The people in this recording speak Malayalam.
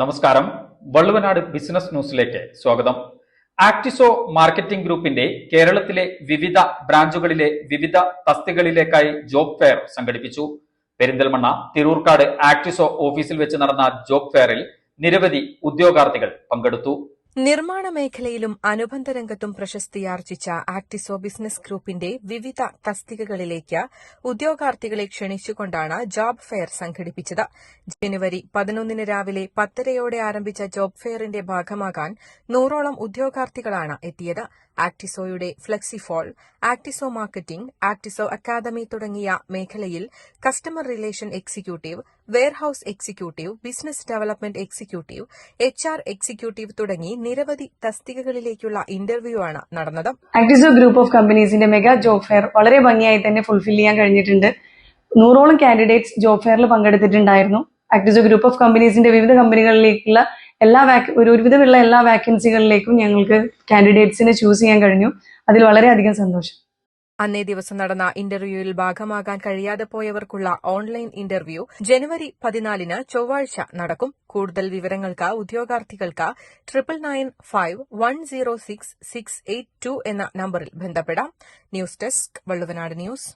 നമസ്കാരം. വള്ളുവനാട് ബിസിനസ് ന്യൂസിലേക്ക് സ്വാഗതം. ആക്ടിസോ മാർക്കറ്റിംഗ് ഗ്രൂപ്പിന്റെ കേരളത്തിലെ വിവിധ ബ്രാഞ്ചുകളിലെ വിവിധ തസ്തികളിലേക്കായി ജോബ് ഫെയർ സംഘടിപ്പിച്ചു. പെരിന്തൽമണ്ണ തിരൂർക്കാട് ആക്ടിസോ ഓഫീസിൽ വെച്ച് നടന്ന ജോബ് ഫെയറിൽ നിരവധി ഉദ്യോഗാർത്ഥികൾ പങ്കെടുത്തു. നിർമ്മാണ മേഖലയിലും അനുബന്ധ രംഗത്തും പ്രശസ്തിയാർജിച്ച ആക്ടിസോ ബിസിനസ് ഗ്രൂപ്പിന്റെ വിവിധ തസ്തികകളിലേക്ക് ഉദ്യോഗാർത്ഥികളെ ക്ഷണിച്ചുകൊണ്ടാണ് ജോബ് ഫെയർ സംഘടിപ്പിച്ചത്. ജനുവരി പതിനൊന്നിന് രാവിലെ പത്തരയോടെ ആരംഭിച്ച ജോബ് ഫെയറിന്റെ ഭാഗമാകാൻ നൂറോളം ഉദ്യോഗാർത്ഥികളാണ് എത്തിയത്. ആക്ടിസോയുടെ ഫ്ലെക്സിഫോൾ ആക്ടിസോ മാർക്കറ്റിംഗ് ആക്ടിസോ അക്കാദമി തുടങ്ങിയ മേഖലയിൽ customer relation executive warehouse executive business development executive H R executive തുടങ്ങി നിരവധി തസ്തികകളിലേക്കുള്ള ഇന്റർവ്യൂ ആണ് നടന്നത്. ആക്ടിസോ ഗ്രൂപ്പ് ഓഫ് കമ്പനീസിന്റെ മെഗാ ജോബ് ഫെയർ വളരെ ഭംഗിയായി തന്നെ ഫുൾഫിൽ ചെയ്യാൻ കഴിഞ്ഞിട്ടുണ്ട്. നൂറോളം കാൻഡിഡേറ്റ്സ് ജോബ് ഫെയറിൽ പങ്കെടുത്തിട്ടുണ്ടായിരുന്നു. ആക്ടിസോ ഗ്രൂപ്പ് ഓഫ് കമ്പനീസിന്റെ വിവിധ കമ്പനികളിലേക്കുള്ള എല്ലാ ഒരുവിധമുള്ള എല്ലാ വാക്കൻസികളിലേക്കും ഞങ്ങൾക്ക് കാൻഡിഡേറ്റ്സിനെ ചൂസ് ചെയ്യാൻ കഴിഞ്ഞു. അതിൽ വളരെയധികം സന്തോഷം. അന്നേ ദിവസം നടന്ന ഇന്റർവ്യൂവിൽ ഭാഗമാകാൻ കഴിയാതെ പോയവർക്കുള്ള ഓൺലൈൻ ഇന്റർവ്യൂ ജനുവരി പതിനാലിന് ചൊവ്വാഴ്ച നടക്കും. കൂടുതൽ വിവരങ്ങൾക്ക് ഉദ്യോഗാർത്ഥികൾക്ക് triple nine five one zero six six eight two എന്ന നമ്പറിൽ ബന്ധപ്പെടാം. News desk Valluvanad news.